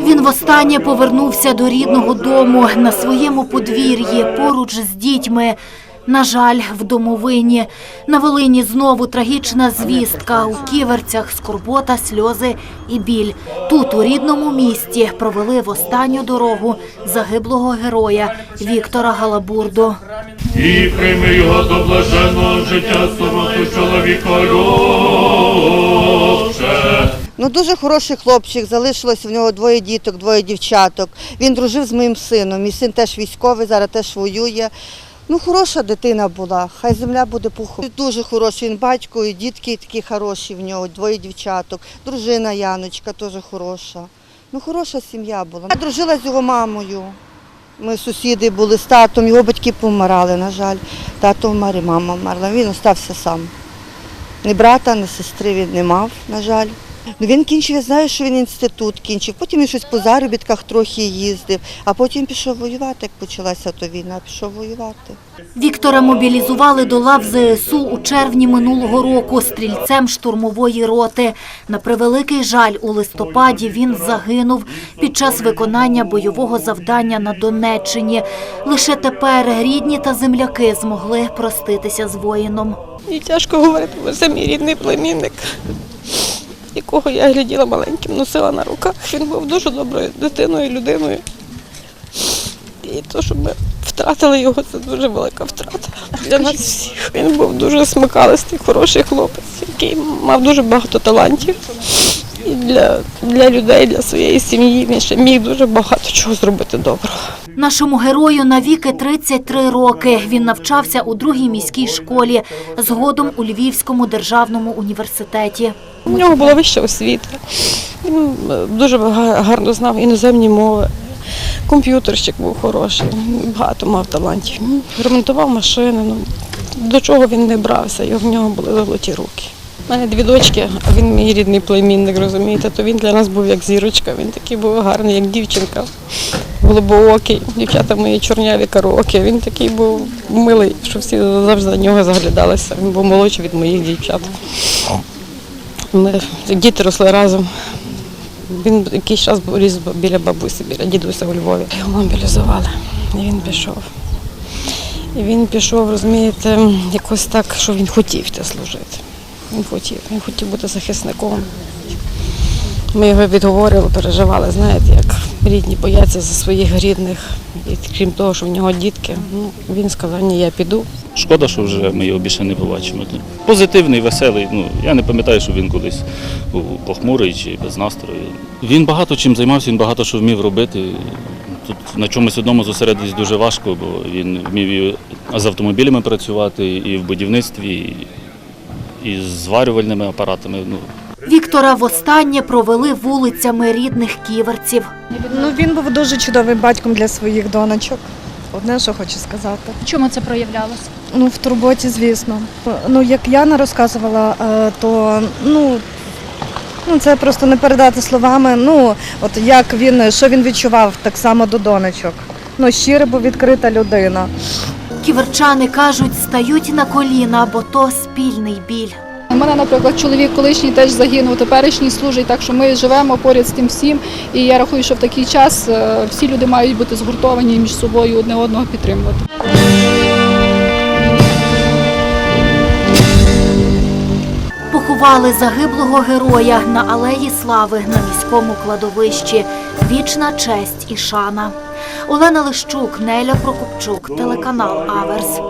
Він востаннє повернувся до рідного дому на своєму подвір'ї поруч з дітьми. На жаль, в домовині. На Волині знову трагічна звістка. У ківерцях скорбота, сльози і біль. Тут, у рідному місті, провели в останню дорогу загиблого героя Віктора Галабурду. і прийми його до блаженного життя суботу чоловіка. Ну, дуже хороший хлопчик, залишилось в нього двоє діток, двоє дівчаток. Він дружив з моїм сином. Мій син теж військовий, зараз теж воює. Ну, хороша дитина була, хай земля буде пухом. Дуже хороший він батько, і дітки такі хороші в нього, двоє дівчаток. Дружина Яночка теж хороша. Ну, хороша сім'я була. Я дружила з його мамою. Ми сусіди були з татом, його батьки помирали, на жаль. Тато вмер і мама вмерла. Він остався сам. Ні брата, ні сестри він не мав, на жаль. Ну, він кінчив, я знаю, що він інститут кінчив. Потім він щось по заробітках трохи їздив, а потім пішов воювати, як почалася то війна, пішов воювати. Віктора мобілізували до лав ЗСУ у червні минулого року стрільцем штурмової роти. На превеликий жаль, у листопаді він загинув під час виконання бойового завдання на Донеччині. Лише тепер рідні та земляки змогли проститися з воїном. І тяжко говорити, бо це мій рідний племінник, якого я гляділа маленьким, носила на руках. Він був дуже доброю дитиною, людиною. І то, що ми втратили його, це дуже велика втрата для нас всіх. Він був дуже смикалистий, хороший хлопець, який мав дуже багато талантів. І для, для людей, для своєї сім'ї він ще міг дуже багато чого зробити доброго. Нашому герою навіки 33 роки. Він навчався у другій міській школі, згодом у Львівському державному університеті. У нього була вища освіта. Він е, дуже гарно знав іноземні мови. Комп'ютерщик був хороший, багато мав талантів. Ремонтував машини. Ну, до чого він не брався, і в нього були золоті руки. У мене дві дочки, а він мій рідний племінник, розумієте, то він для нас був як зірочка, він такий був гарний, як дівчинка, голубоокий, дівчата мої чорняві караоке. Він такий був милий, що всі завжди на нього заглядалися. Він був молодший від моїх дівчат. Ми діти росли разом. Він якийсь час ріс біля бабусі, біля дідуся у Львові. Його мобілізували, і він пішов. І він пішов, розумієте, якось так, що він хотів те служити. Він хотів, він хотів бути захисником. Ми його відговорили, переживали, знаєте, як рідні бояться за своїх рідних. І крім того, що в нього дітки, ну, він сказав, ні, я піду. Шкода, що вже ми його більше не побачимо. Позитивний, веселий. Ну я не пам'ятаю, що він колись був похмурий чи без настрою. Він багато чим займався, він багато що вмів робити. Тут на чомусь одному зосередитись дуже важко, бо він вмів і з автомобілями працювати, і в будівництві, і, з зварювальними апаратами. Ну, Віктора востаннє провели вулицями рідних ківерців. Ну він був дуже чудовим батьком для своїх донечок. Одне, що хочу сказати. Чому це проявлялося? Ну, в турботі, звісно. Ну, як Яна розказувала, е, то ну, ну це просто не передати словами. Ну, от як він, що він відчував так само до донечок. Ну, щира, бо відкрита людина. Ківерчани кажуть, стають на коліна, бо то спільний біль. У мене, наприклад, чоловік колишній теж загинув, теперішній служить, так що ми живемо поряд з тим всім. І я рахую, що в такий час е, всі люди мають бути згуртовані і між собою одне одного підтримувати. Поховали загиблого героя на алеї слави на міському кладовищі. Вічна честь і шана. Олена Лищук, Неля Прокопчук, телеканал Аверс.